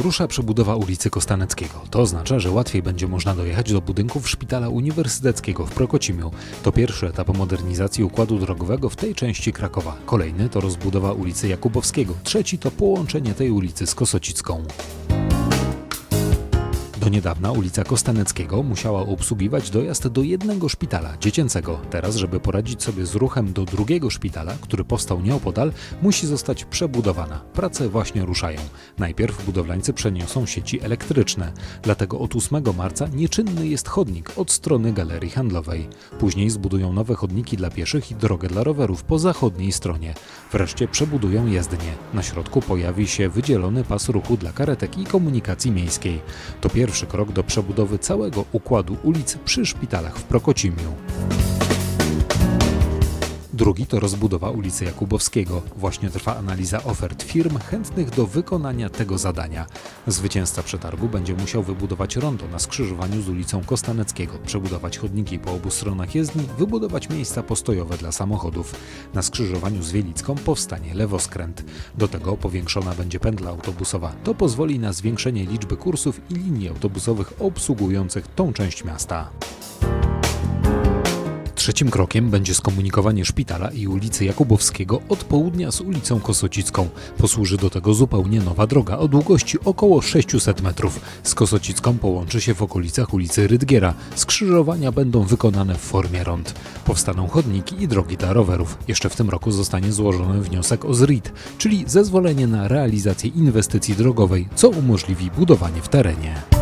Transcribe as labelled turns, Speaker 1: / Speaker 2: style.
Speaker 1: Rusza przebudowa ulicy Kostaneckiego. To oznacza, że łatwiej będzie można dojechać do budynków Szpitala Uniwersyteckiego w Prokocimiu. To pierwszy etap modernizacji układu drogowego w tej części Krakowa. Kolejny to rozbudowa ulicy Jakubowskiego. Trzeci to połączenie tej ulicy z Kosocicką. Do niedawna ulica Kostaneckiego musiała obsługiwać dojazd do jednego szpitala dziecięcego. Teraz, żeby poradzić sobie z ruchem do drugiego szpitala, który powstał nieopodal, musi zostać przebudowana. Prace właśnie ruszają. Najpierw budowlańcy przeniosą sieci elektryczne. Dlatego od 8 marca nieczynny jest chodnik od strony galerii handlowej. Później zbudują nowe chodniki dla pieszych i drogę dla rowerów po zachodniej stronie. Wreszcie przebudują jezdnię. Na środku pojawi się wydzielony pas ruchu dla karetek i komunikacji miejskiej. To pierwszy krok do przebudowy całego układu ulic przy szpitalach w Prokocimiu. Drugi to rozbudowa ulicy Jakubowskiego. Właśnie trwa analiza ofert firm chętnych do wykonania tego zadania. Zwycięzca przetargu będzie musiał wybudować rondo na skrzyżowaniu z ulicą Kostaneckiego, przebudować chodniki po obu stronach jezdni, wybudować miejsca postojowe dla samochodów. Na skrzyżowaniu z Wielicką powstanie lewoskręt. Do tego powiększona będzie pętla autobusowa. To pozwoli na zwiększenie liczby kursów i linii autobusowych obsługujących tą część miasta. Trzecim krokiem będzie skomunikowanie szpitala i ulicy Jakubowskiego od południa z ulicą Kosocicką. Posłuży do tego zupełnie nowa droga o długości około 600 metrów. Z Kosocicką połączy się w okolicach ulicy Rydgiera. Skrzyżowania będą wykonane w formie rond. Powstaną chodniki i drogi dla rowerów. Jeszcze w tym roku zostanie złożony wniosek o ZRID, czyli zezwolenie na realizację inwestycji drogowej, co umożliwi budowanie w terenie.